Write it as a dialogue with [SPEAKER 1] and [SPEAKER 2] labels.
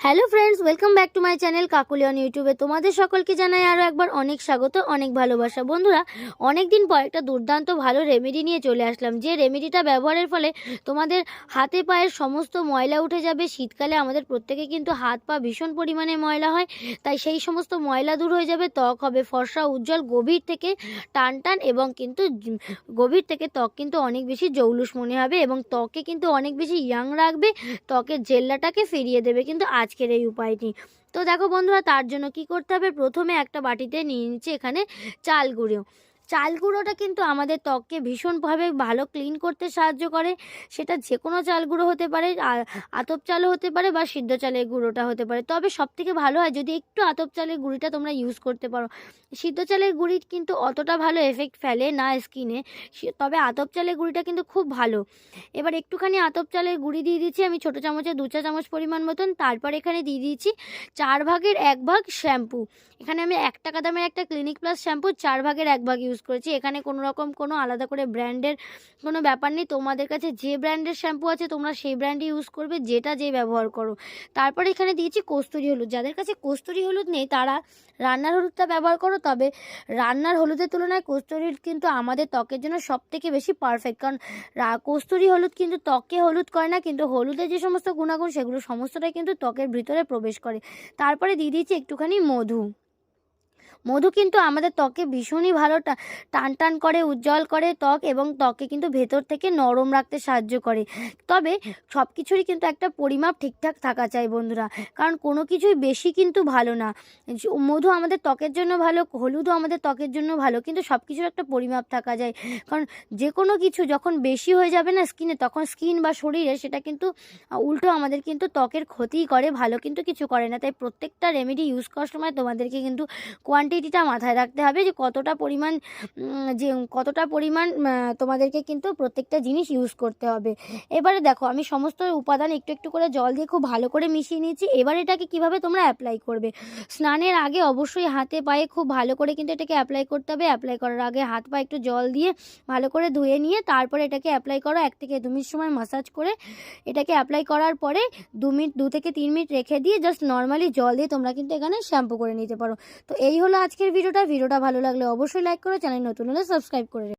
[SPEAKER 1] Hello friends, welcome back to my channel কাকুলিয়ন ইউটিউবে। তোমাদের সকলকে জানাই আরও একবার অনেক স্বাগত, অনেক ভালোবাসা। বন্ধুরা অনেক দিন পর একটা দুর্দান্ত ভালো রেমেডি নিয়ে চলে আসলাম। যে রেমেডিটা ব্যবহারের ফলে তোমাদের হাতে পায়ের সমস্ত ময়লা উঠে যাবে। শীতকালে আমাদের প্রত্যেকে কিন্তু হাত পা ভীষণ পরিমাণে ময়লা হয়, তাই সেই সমস্ত ময়লা দূর হয়ে যাবে, ত্বক হবে ফর্সা, উজ্জ্বল, গভীর থেকে টান টান এবং কিন্তু গভীর থেকে ত্বক কিন্তু অনেক বেশি জৌলুস মনে হবে এবং ত্বকে কিন্তু অনেক বেশি ইয়াং রাখবে, ত্বকের জেল্লাটাকে ফিরিয়ে দেবে। কিন্তু আজকের এই উপায়টি। তো দেখো বন্ধুরা, তার জন্য কি করতে হবে? প্রথমে একটা বাটিতে নিয়ে নিচ্ছে এখানে চাল গুঁড়ো। চাল গুঁড়োটা কিন্তু আমাদের ত্বককে ভীষণভাবে ভালো ক্লিন করতে সাহায্য করে। সেটা যে কোনো চাল গুঁড়ো হতে পারে আতপ চালও হতে পারে বা সিদ্ধ চালের গুঁড়োটা হতে পারে। তবে সব থেকে ভালো হয় যদি একটু আতপ চালের গুঁড়িটা তোমরা ইউজ করতে পারো। সিদ্ধ চালের গুঁড়ি কিন্তু অতটা ভালো এফেক্ট ফেলে না স্কিনে তবে আতপ চালের গুঁড়িটা কিন্তু খুব ভালো। এবার একটুখানি আতপ চালের গুঁড়ি দিয়ে দিচ্ছি আমি ছোটো চামচে দু চা চামচ পরিমাণ মতন। তারপর এখানে দিয়ে দিয়েছি চার ভাগের এক ভাগ শ্যাম্পু এখানে আমি এক টাকা দামের একটা ক্লিনিক প্লাস শ্যাম্পু চার ভাগের এক ভাগ ইউজ করেছি। এখানে কোনো রকম কোনো আলাদা করে ব্র্যান্ডের কোনো ব্যাপার নেই। তোমাদের কাছে যে ব্র্যান্ডের শ্যাম্পু আছে, তোমরা সেই ব্র্যান্ডই ইউজ করবে, যেটা যে ব্যবহার করো। তারপর এখানে দিয়েছি কস্তুরি হলুদ। যাদের কাছে কস্তুরি হলুদ নেই, তারা রান্নার হলুদটা ব্যবহার করো। তবে রান্নার হলুদের তুলনায় কস্তুরির কিন্তু আমাদের ত্বকের জন্য সব থেকে বেশি পারফেক্ট কারণ কস্তুরি হলুদ কিন্তু ত্বকে হলুদ করে না, কিন্তু হলুদের যে সমস্ত গুণাগুণ, সেগুলো সমস্তটাই কিন্তু ত্বকের ভিতরে প্রবেশ করে। তারপরে দিয়ে দিয়েছি একটুখানি মধু। মধু কিন্তু আমাদের ত্বকে ভীষণই ভালো টান টান করে, উজ্জ্বল করে ত্বক এবং ত্বকে কিন্তু ভেতর থেকে নরম রাখতে সাহায্য করে। তবে সব কিছুরই কিন্তু একটা পরিমাপ ঠিকঠাক থাকা চাই বন্ধুরা, কারণ কোনো কিছুই বেশি কিন্তু ভালো না। মধু আমাদের ত্বকের জন্য ভালো, হলুদও আমাদের ত্বকের জন্য ভালো, কিন্তু সব কিছুর একটা পরিমাপ থাকা যায়। কারণ যে কোনো কিছু যখন বেশি হয়ে যাবে না স্কিনে, তখন স্কিন বা শরীরে সেটা কিন্তু, উল্টো আমাদের কিন্তু ত্বকের ক্ষতিই করে, ভালো কিন্তু কিছু করে না। তাই প্রত্যেকটা রেমেডি ইউজ করার সময় তোমাদেরকে কিন্তু কোয়ান্টিটিটা মাথায় রাখতে হবে যে কতটা পরিমাণ যে কতটা পরিমাণ তোমাদেরকে কিন্তু প্রত্যেকটা জিনিস ইউজ করতে হবে। এবারে দেখো, আমি সমস্ত উপাদান একটু একটু করে জল দিয়ে খুব ভালো করে মিশিয়ে নিয়েছি। এবার এটাকে কীভাবে তোমরা অ্যাপ্লাই করবে? স্নানের আগে অবশ্যই হাতে পায়ে খুব ভালো করে কিন্তু এটাকে অ্যাপ্লাই করতে হবে। অ্যাপ্লাই করার আগে হাত পা একটু জল দিয়ে ভালো করে ধুয়ে নিয়ে তারপরে এটাকে অ্যাপ্লাই করো এক থেকে দু মিনিট সময় মাসাজ করে। এটাকে অ্যাপ্লাই করার পরে দু মিনিট, দু থেকে তিন মিনিট রেখে দিয়ে জাস্ট নর্মালি জল দিয়ে তোমরা কিন্তু এখানে শ্যাম্পু করে নিতে পারো। তো এই হলো আজকের ভিডিওটা ভিডিওটা ভালো লাগলে অবশ্যই লাইক করো চ্যানেল নতুন হলে সাবস্ক্রাইব করে।